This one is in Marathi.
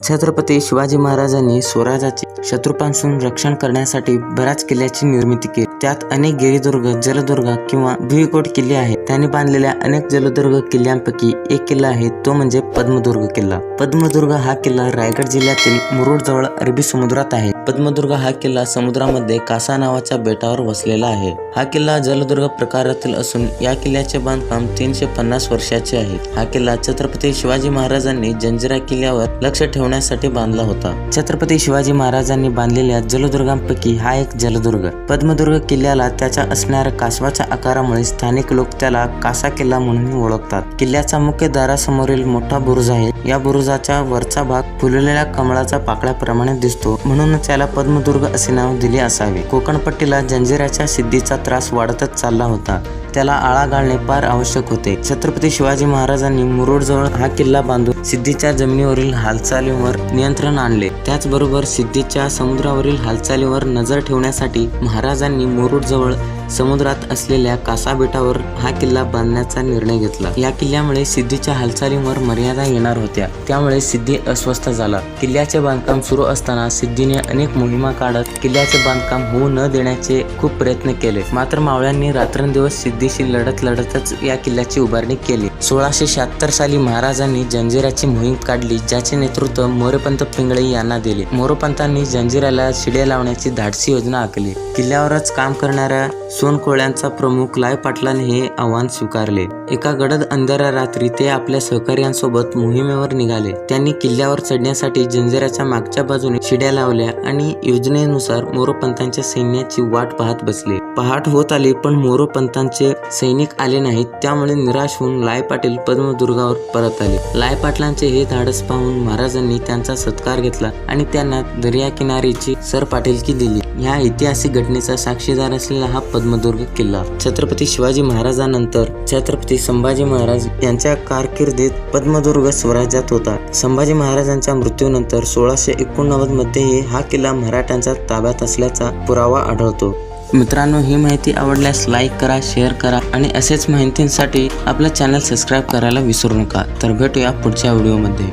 छत्रपती शिवाजी महाराजांनी स्वराज्याचे शत्रूपासून रक्षण करण्यासाठी बऱ्याच किल्ल्याची निर्मिती केली. त्यात अनेक गिरिदुर्ग जलदुर्ग किंवा भुईकोट किल्ले आहेत. त्यांनी बांधलेल्या अनेक जलदुर्ग किल्ल्यांपैकी एक किल्ला आहे तो म्हणजे पद्मदुर्ग किल्ला. पद्मदुर्ग हा किल्ला रायगड जिल्ह्यातील मुरुड जवळ अरबी समुद्रात आहे. पद्मदुर्ग हा किल्ला समुद्रामध्ये कासा नावाच्या बेटावर वसलेला आहे. हा किल्ला जलदुर्ग प्रकारातील असून या किल्ल्याचे बांधकाम तीनशे पन्नास वर्षाचे आहे. हा किल्ला छत्रपती शिवाजी महाराजांनी जंजिरा किल्ल्यावर लक्ष ठेवण्यासाठी बांधला होता. छत्रपती शिवाजी महाराज महाराजांनी बांधलेल्या जलदुर्गांपैकी हा एक जलदुर्ग. पद्मदुर्ग किल्ल्याला त्याच्या असणाऱ्या कासवाच्या आकारामुळे स्थानिक लोक त्याला कासा किल्ला म्हणून ओळखतात. किल्ल्याचा मुख्य दारासमोरील मोठा बुरुज आहे. या बुरुजाच्या वरचा भाग फुललेल्या कमळाच्या पाकळ्याप्रमाणे दिसतो. म्हणूनच त्याला पद्मदुर्ग असे नाव दिले असावे. कोकणपट्टीला जंजिराच्या सिद्धीचा त्रास वाढतच चालला होता. त्याला आळा घालणे फार आवश्यक होते. छत्रपती शिवाजी महाराजांनी मुरुड जवळ हा किल्ला बांधून सिद्धीच्या जमिनीवरील हालचालींवर नियंत्रण आणले. त्याचबरोबर सिद्धीच्या समुद्रावरील हालचालीवर नजर ठेवण्यासाठी महाराजांनी मुरुड जवळ समुद्रात असलेल्या कासा बेटावर हा किल्ला बांधण्याचा निर्णय घेतला. या किल्ल्यामुळे सिद्धीच्या हालचालींवर मर्यादा येणार होत्या. त्यामुळे सिद्धी अस्वस्थ झाला. किल्ल्याचे बांधकाम सुरू असताना सिद्धीने अनेक मोहिमा काढत किल्ल्याचे बांधकाम होऊ न देण्याचे खूप प्रयत्न केले. मात्र मावळ्यांनी रात्रंदिवस सिद्धीशी लढत लढतच या किल्ल्याची उभारणी केली. सोळाशे शहात्तर साली महाराजांनी जंजिराची मोहीम काढली ज्याचे नेतृत्व मोरेपंत पिंगळे यांना दिले. मोरोपंतांनी जंजिराला शिड्या लावण्याची धाडसी योजना आखली. किल्ल्यावरच काम करणाऱ्या सोनकोळ्यांचा प्रमुख लाय पाटलाने हे आव्हान स्वीकारले. एका गडद अंधाऱ्या रात्री ते आपल्या सहकार्यांसोबत मोहिमेवर निघाले. त्यांनी किल्ल्यावर चढण्यासाठी जंजिराच्या मागच्या बाजूने शिड्या लावल्या आणि योजनेनुसार मोरोपंतांच्या सैन्याची वाट पाहत बसले. पहाट होत आली पण मोरोपंतांचे सैनिक आले नाहीत त्यामुळे निराश होऊन लाय पाटील पद्मदुर्गावर परत आले. लाय पाटलांचे हे धाडस पाहून महाराजांनी त्यांचा सत्कार घेतला आणि त्यांना दर्या किनारीची सर पाटीलकी दिली. ह्या ऐतिहासिक घटनेचा साक्षीदार असलेला हा पद्मदुर्ग किल्ला. छत्रपती शिवाजी महाराजांनंतर छत्रपती संभाजी महाराज यांच्या कारकिर्दीत पद्मदुर्ग स्वराज्यात होता. संभाजी महाराजांच्या मृत्यूनंतर सोळाशे एकोणनव्वद मध्येही हा किल्ला मराठ्यांच्या ताब्यात असल्याचा पुरावा आढळतो. मित्रांनो ही माहिती आवडल्यास लाईक करा शेअर करा आणि असेच माहितींसाठी आपलं चॅनल सबस्क्राईब करायला विसरू नका. तर भेटूया पुढच्या व्हिडिओमध्ये